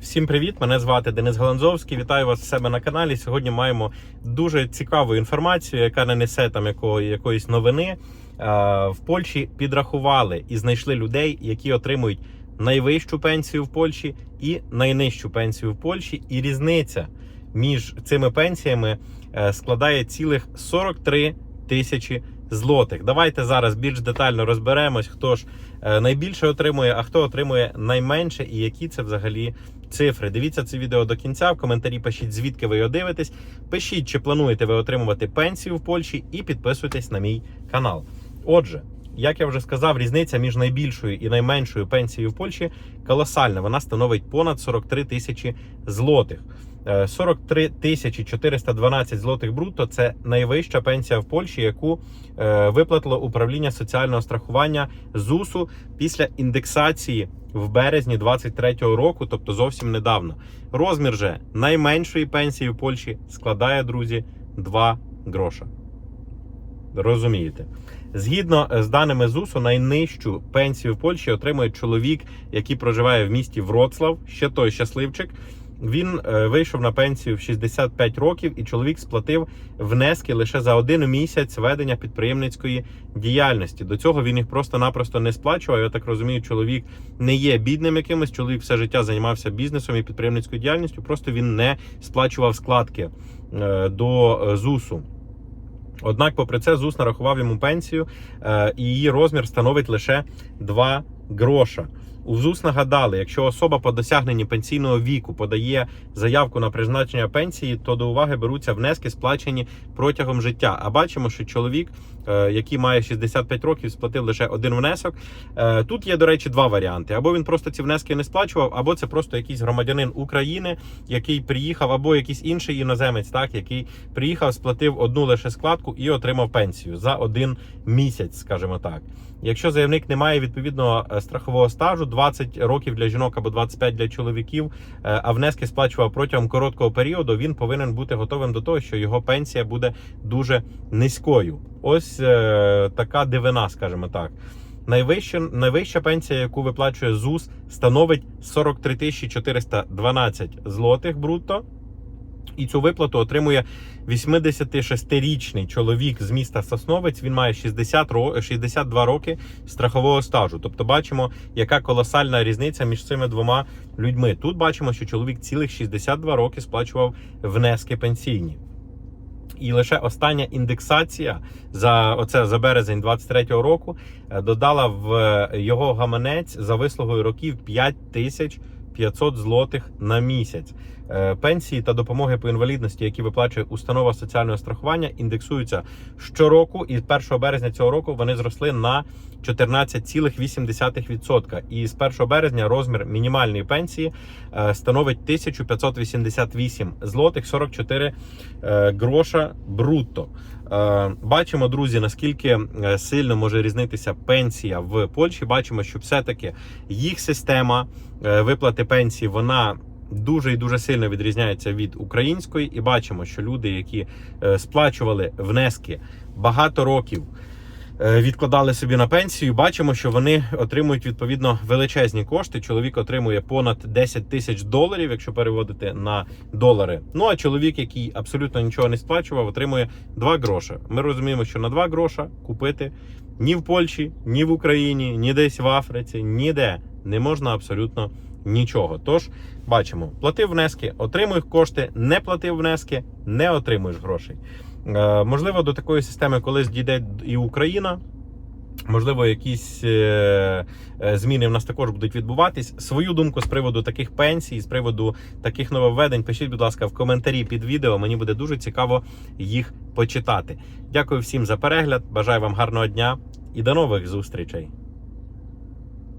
Всім привіт! Мене звати Денис Галанзовський. Вітаю вас в себе на каналі. Сьогодні маємо дуже цікаву інформацію, яка не несе там якої, якоїсь новини. В Польщі підрахували і знайшли людей, які отримують найвищу пенсію в Польщі і найнижчу пенсію в Польщі. І різниця між цими пенсіями е, складає цілих 43 тисячі злотих. Давайте зараз більш детально розберемось, хто ж е, найбільше отримує, а хто отримує найменше, і які це взагалі цифри. Дивіться це відео до кінця. В коментарі пишіть, звідки ви його дивитесь. Пишіть, чи плануєте ви отримувати пенсію в Польщі, і підписуйтесь на мій канал. Отже. Як я вже сказав, різниця між найбільшою і найменшою пенсією в Польщі колосальна. Вона становить понад 43 тисячі злотих. Е, 43 тисячі 412 злотих брутто це найвища пенсія в Польщі, яку е, виплатило управління соціального страхування ЗУСу після індексації в березні 23-го року, тобто зовсім недавно. Розмір же найменшої пенсії в Польщі складає, друзі, 2 гроша. Розумієте? Згідно з даними ЗУСу, найнижчу пенсію в Польщі отримує чоловік, який проживає в місті Вроцлав, ще той щасливчик. Він е, вийшов на пенсію в 65 років, і чоловік сплатив внески лише за один місяць ведення підприємницької діяльності. До цього він їх просто-напросто не сплачував. Я так розумію, чоловік не є бідним якимось. Чоловік все життя займався бізнесом і підприємницькою діяльністю. Просто він не сплачував складки е, до е, ЗУСу. Однак, попри це, ЗУС нарахував йому пенсію, і її розмір становить лише 2 гроша. У ЗУС нагадали, якщо особа по досягненні пенсійного віку подає заявку на призначення пенсії, то до уваги беруться внески, сплачені протягом життя. А бачимо, що чоловік, е, який має 65 років, сплатив лише один внесок. Е, Тут є, до речі, два варіанти: або він просто ці внески не сплачував, або це просто якийсь громадянин України, який приїхав, або якийсь інший іноземець, так який приїхав, сплатив одну лише складку і отримав пенсію за один місяць, скажімо так. Якщо заявник не має відповідного е, страхового стажу, 20 років для жінок або 25 для чоловіків, е, а внески сплачував протягом короткого періоду, він повинен бути готовим до того, що його пенсія буде дуже низькою. Ось е, така дивина, скажімо так. Найвища, найвища пенсія, яку виплачує ЗУС, становить 43 412 злотих брутто. І цю виплату отримує 86-річний чоловік з міста Сосновець. Він має 60 ро- 62 роки страхового стажу. Тобто, бачимо, яка колосальна різниця між цими двома людьми. Тут бачимо, що чоловік цілих 62 роки сплачував внески пенсійні. І лише остання індексація за оце за березень 23-го року е, додала в е, його гаманець за вислугою років 5 тисяч 500 злотих на місяць. Е, Пенсії та допомоги по інвалідності, які виплачує установа соціального страхування, індексуються щороку, і з 1 березня цього року вони зросли на 14,8%. І з 1 березня розмір мінімальної пенсії е, становить 1588 злотих 44 е, гроша брутто. Е, Бачимо, друзі, наскільки е, сильно може різнитися пенсія в Польщі. Бачимо, що все-таки їх система е, виплати пенсії вона дуже і дуже сильно відрізняється від української, і бачимо, що люди, які сплачували внески багато років. Е, Відкладали собі на пенсію, бачимо, що вони отримують відповідно величезні кошти. Чоловік отримує понад 10 тисяч доларів, якщо переводити на долари. Ну а чоловік, який абсолютно нічого не сплачував, отримує 2 гроша. Ми розуміємо, що на 2 гроша купити ні в Польщі, ні в Україні, ні десь в Африці, ніде не можна абсолютно нічого. Тож бачимо, платив внески, отримуєш кошти, не платив внески, не отримуєш грошей. Е, можливо, до такої системи колись дійде і Україна. Можливо, якісь е, е, зміни в нас також будуть відбуватись. Свою думку з приводу таких пенсій, з приводу таких нововведень, пишіть, будь ласка, в коментарі під відео. Мені буде дуже цікаво їх почитати. Дякую всім за перегляд. Бажаю вам гарного дня і до нових зустрічей.